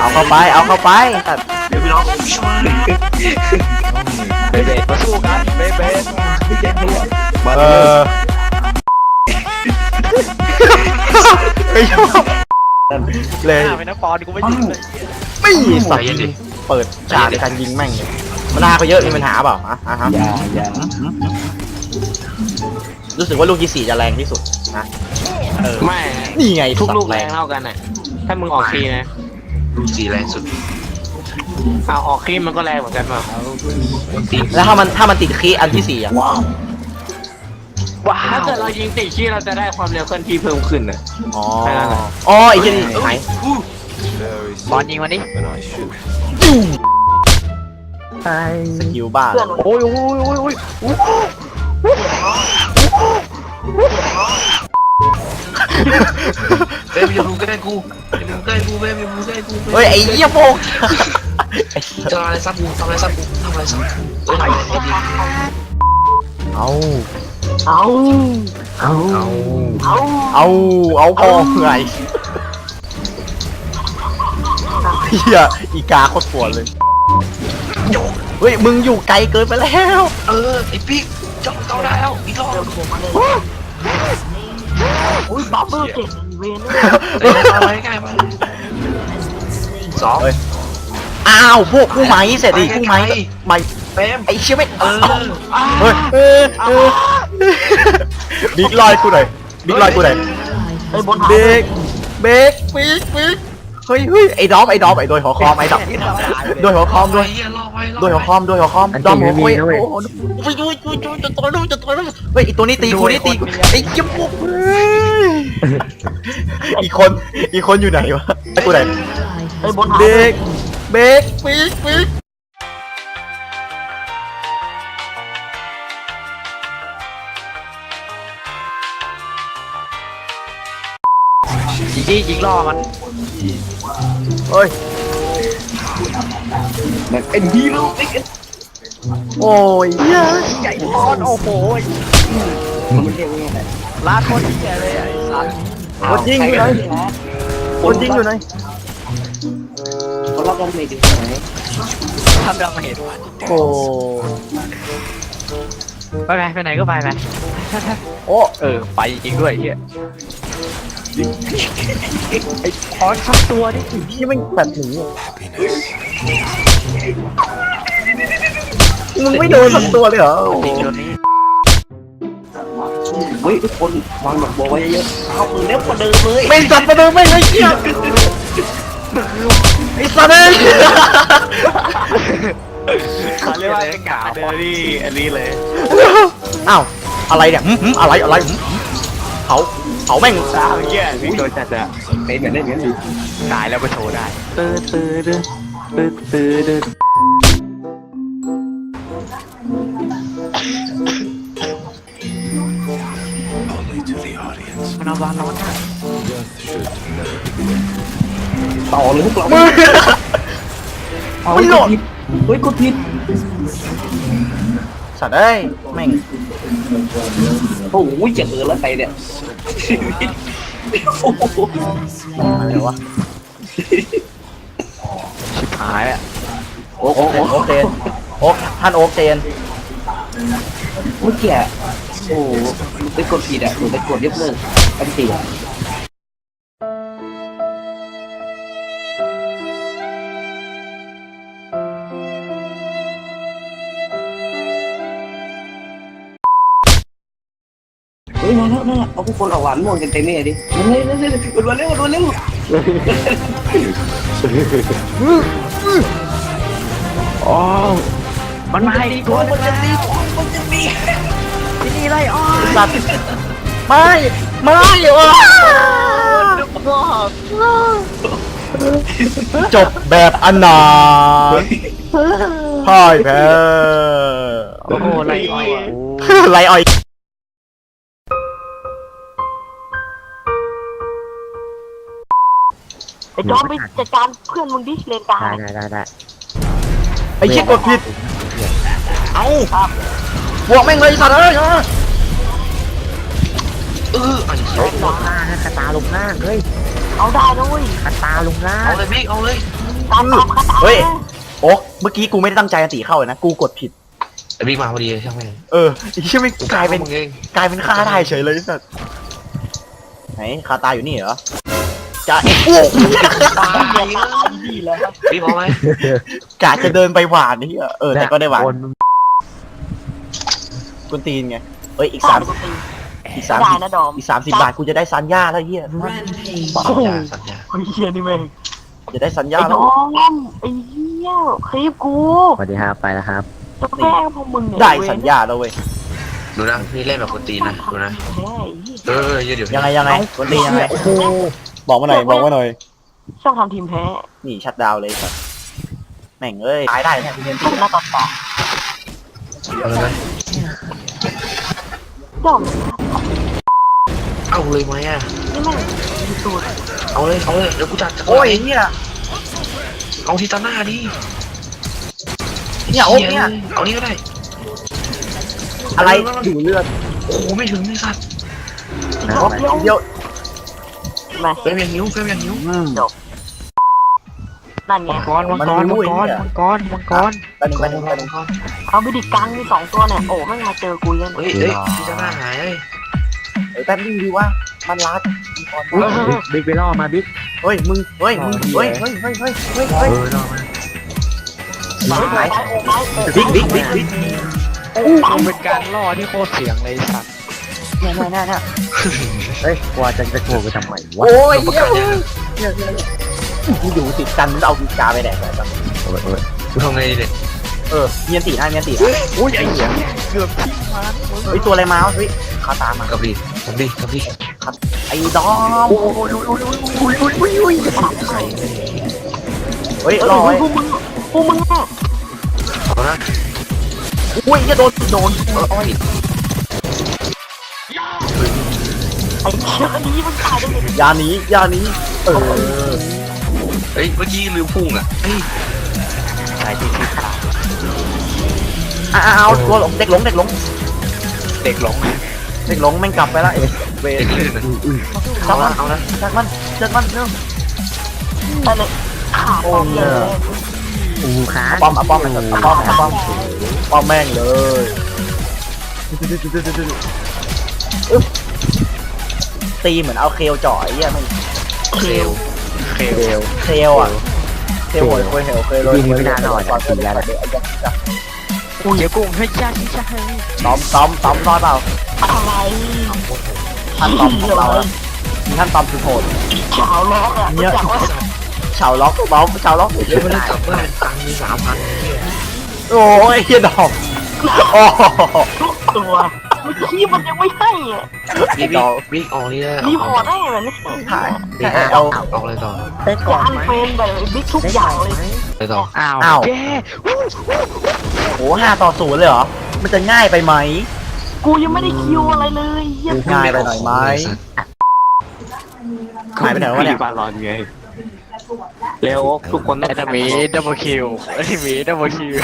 เอาเข้าไป เอาเข้าไปแต่เดี๋ยวพี่น้องช่วยเบเบมาสู้กันเบเบเออไม่ชอบเลยหน้าไปนะปอนกูไม่ยิงเลยไม่ใส่ยิงเปิดฉากในการยิงแม่งเลยมันหน้าก็เยอะมีปัญหาเปล่าอะอะฮะอย่าอย่ารู้สึกว่าลูกที่สี่จะแรงที่สุดนะเออไม่ นี่ไงทุกลูกสัตว์แรงเท่ากันอะ ถ้ามึงออกคีย์นะดู สีแรงสุดเอาออกคีย์มันก็แรงเหมือนกันมาตีแล้วถ้ามันถ้ามันติดคีย์อันที่สี่อะว้าวว้าถ้าวเกิดเรายิงติดคีย์เราจะได้ความเร็วเคลื่อนที่เพิ่มขึ้นอะ อ๋อใช่แล้วไงอ๋อไอ้เหี้ยนี่หายอู้บอลยิงมันดิสกิลบ้าโอ้ยโอ้ยโอ้ยโอ้ยเบ้อย่าดูใกล้กูอย่าดูใก เฮ้ยไอ้เหี้ยโฟกจะทำอะไรซับกูทำอะไรซับกูทำอะไรซับกูเอ้ยทำอะไรดีเอาเอาเอาเอาเอาพอไงเฮียอีกาโคตรปวดเลยเฮ้ยมึงอยู่ไกลเกินไปแล้ว เออไอ้ปิ๊กเจ้าเจ้าได้แล้วอีกรอบอุ้ยบับเบิ้ลเจ็ดเวนเอ้ยมาไปใกล้มา สองเฮ้ยอ้าวพวกคู่ไม้เสร็จดิคู่ไม้ไม้เบ้มไอ้เชี่ยไม่เออเฮ้ยเออเออบิ๊กลอยกูหน่อยบิ๊กลอยกูหน่อยไอ้บนเบรกเบรกปิ๊กปิ๊กเฮ้ยเฮ้ยไอ้ดอมไอ้ดอมไอ้โดยหัวคอมไอ้ดอมโดยหัวคอมด้ด้ววยยเฮียรอไว้รอโดยหัวคอมโดยหัวคอมดอมหัวโอ้ย โอ้โหโอ้ยโอ้ยโอ้ยโอ้ยจะตัวนู้นจะตัวนู้นเฮ้ยไอตัวนี้ตีกูนี่ตีกูไอ้จมูกเฮ้ยอีกคนอีกคนอยู่ไหนวะไอ้กูไหน ไอ้บนเบรกเบรกปีกปีกยิงดิยิงล่อมันเฮ้ยเป็นฮีโร่โอ้ยเหี้ยใหญ่บอลโอ้โหลาดคนที่แก่เลยไอ้สัสคนยิงอยู่ไหนคนยิงอยู่ไหน เขาล็อกกันเลยดิทำดังมาเห็นโอ้ไปไปไปไหนก็ไปไปโอ้เออไปจริงด้วยเฮียไอ้พอชักตัวดิพี่แม่งแบบหนีมึงไม่โดนสักตัวเลยเหรอจริงตัวนี้เฮ้ยทุกคนวางดอกบัวไว้เยอะๆเอามือเล็บกว่าเดิมเลยไม่สัตว์ประเดิมไม่เลยเชี่ย ไอ้สัตว์เอ้ยเขาเรียกว่าเป็นกาเดอรี่อันนี้เลยอ้าวอะไรเนี่ยหึหึอะไรอะไรหึหึเผาเผาแม่งสาวเหี้ยวิ่งโดนจัดอะเป็นเหมือนได้เหมือนกันตายแล้วมาโชว์ได้ตื้อตื้อตื้อตื้อตื้อตื้อมันเอาบอลนอนอะ ต่อเลยพวกเรามือ เอามันโหลดเฮ้ยกดผิดสัตว์เอ้ยแม่งโอ้โหเจ็บเออแล้วไปเนี่ยโอ้โหอะไรวะชิบหายอะโอ้โหโอ๊กเจนโอ๊กท่านโอ๊กเจนเมื่อกี้โอ้โหไปกดผิดอะหนูไปกดยกเลิกอันเสีย เฮ้ยมาแล้วนั่นแหละเอาผู้คนออกหวานม่วงกันเต็มเลยดิมันเลยมันเลยมันมาเร็วมันมาเร็วอ๋อมันมาอีกตัวนึงแล้วมันจะมีที่นี่ไล่อ้อสัตว์ไม่ไม่วะจบแบบอนาถพ่ายแพ้โอ้โหไล่อ้อยไรอ่อย ไอ้จอมไปจัดการเพื่อนมึงดิเลนกลางได้ได้ได้ไอ้เชี่ยกดผิด เอาบวกแม่งเลยสัตว์เอ้ยเอออันนี้ลงล่างคาตาลงล่างเฮ้ยเอาได้นะเว้ยคาตาลงล่างเอาเลยบิ๊กเอาเลยการตามคาถาเฮ้ยโอ๊กเมื่อกี้กูไม่ได้ตั้งใจอันตีเข้าเลยนะ กูกดผิดไอ้บิ๊กมาพอดีช่างแม่งเออไอ้เชี่ยไม่กลายเป็นมึงเองกลายเป็นฆ่าได้เฉยเลยสัสไหนคาตาอยู่นี่เหรอ จะเอ็กโอ้ตายดีแล้วบิ๊กเอาไหมกะจะเดินไปหวานนี่เออแต่ก็ได้หวานคนกุนตีนไงเอ้ยอีกสามอีกสามได้สิบนะดอม อีกสามสิบบาทกูจะได้ซันย่าแล้วเฮียสัญญาสัญญาไอ้เหี้ยนี่แม่งจะได้ซันย่าไอ้แล้น้วองไอ้เหี้ยคลิปกูสวัสดีครับไปแล้วครับจะแพ้พวกมึงเนี่ยได้สัญญาแล้วเว้ยดูนะนี่เล่นแบบคนตีนนะดูนะแพ้ไอ้เหี้ยเออเดี๋ยวเดี๋ยวยังไงยังไงกุนตีนยังไง บอกมาหน่อยบอกมาหน่อยช่องทำทีมแพ้นี่ชัดดาวน์เลยสัสแม่งเอ้ยตายได้เนี่ยคุณเรียนทำหน้าต่อต่อเอาเลยไหมดอมเอาเลยไหมอะนี่แม่งมีสูตรเอาเลยเอาเลยเดี๋ยวกูจัดจัดโอ้ยเฮียเอาที่ตาหน้าดิเนี่ยโอ๊กเนี่ยเอานี่ก็ได้ อะไรดูเลือดโอ้โหไม่ถึงไอ้สัตว์ดอมเดียว เดี๋ยวมาเฟรมอย่างนิ้วเฟรมอย่างนิ้วนั่นไงมังกรมังกรมังกรมังกรมังกรแป๊บนึงแป๊บนึงแป๊บนึงเอาไปดิกังมีสองตัวเนี่ยโอ้แม่งมาเจอกูยังเฮ้ยเฮ้ยที่ตาหน้าหายเฮ้ยเฮ้ยแป๊บนึงดีว่ามันรัดอุ๊ยบิ๊กบิ๊กไปล่อมาบิ๊กเฮ้ยมึงเฮ้ยมึงเฮ้ยเฮ้ยเฮ้ยเฮ้ยเฮ้ยเอเฮ้ยอล่อมาไปไปไปบิ๊กบิ๊กบิ๊กบิ๊กเป็นการล่อที่โคตรเสียงเลยสัตว์ เนี่ยเนี่ยเนี่ยเนี่ยเฮ้ยกว่าจะจะโกรธไปทำไมวะโอ้ยประกาศยังกูอยู่ติดกันเอากีกาไปแดกเลยครับโอ้ยโอ้ยกูทำไงดีเนี่ยเออเมียนตีนะเมียนตีนะอุ้ยไอ้เหี้ยเกือบทิ้งมันเฮ้ยตัวอะไรมาวะเฮ้ยขาตามมากับดิกับดิกับดิไอ้ดอมโอ้ยโอ้ยโอ้ยโอ้ยโอ้ยโอ้ยโอ้ยใครเฮ้ยเอรออไว้พวกมึงพวกมึงอะเอานะอุ้ยจะโดนโดนเอออ้อย ไอ้เชี่ยนี้มันตายได้ไงยาหนี้ยาหนี้ เออเฮ้ย เมื่อกี้ลืมพุ่งอะเฮ้ยใส่ที่ที่ขาอ้าวตัวหลงเด็กหลงเด็กหลงเด็กหลงเด็กหลงแม่งกลับไปแล้วไอ้เวเด็รกลื่นนะจัเอาบมัละนเอาละจับมันจับมันเร็วไปเลยขาปอมเลยอูขาป้อมเอาป้อมเอาป้อมเอาป้อมป้อมแม่งเลยอึ๊บ ตีเหมือนเอาเคลจ่อยอะมันเคลเคลเคลอะเคลโวยเคยเห็นเคยเลยยิงไม่ได้หน่อยก่อนตีกันอุ้ยเดี๋ยวกุ้งให้ยากที่จะให้ต้อมต้อมต้อมน้อยเปล่าอะไรท่านต้อมของเราอะมีท่านต้อมคือโหดขาวล็อกอะเนี่ยจากว่าชาวล็อกเบาชาวล็อกเดี๋ยวไม่ได้กลับบ้านตังค์มีสามพันโอ้ยเฮียดอกโอ้ทุกตัว เมื่อกี้มันยังไม่ให้อะบิ๊กบิ๊กออกนี่ได้รีพอร์ตได้แบบนี้ถ่ายบิ๊กเอาออกเลยต่อได้ก่จะอนอันไหมเฟรนแบบบิ๊กทุกอย่างเลยเลยต่ออ้าวอ้าวแกโหห้าต่อศูนย์เลยเหรอ มันจะง่ายไปไหม กูยังไม่ได้คิวอะไรเลยเหี้ยง่ายไปหน่อยไหม หายไปไหนวะเนี่ย บาลอนไงเร็วทุกคนต้องจะมีดับเบิลคิวไอ้มีดับเบิลคิว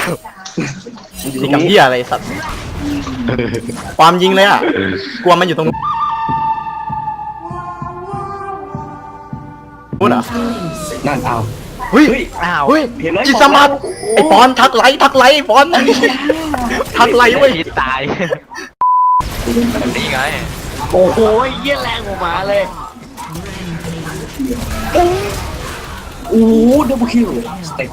นี่กับเฮียอะไรสัตว์ ความยิงเลยอะ กลัวมันอยู่ตรงนู้นเหรอนั่นเอา เฮ้ยอ้าวเฮ้ยเห็นไหม จิสมัตไอปอนทักไลท์ทักไลท์ปอนทักไลท์เว้ยคิดตาย นี่ไง โอ้โหเยี่ยแรงออกมาเลยโอ้โหดับเบิลคิวสเต็ป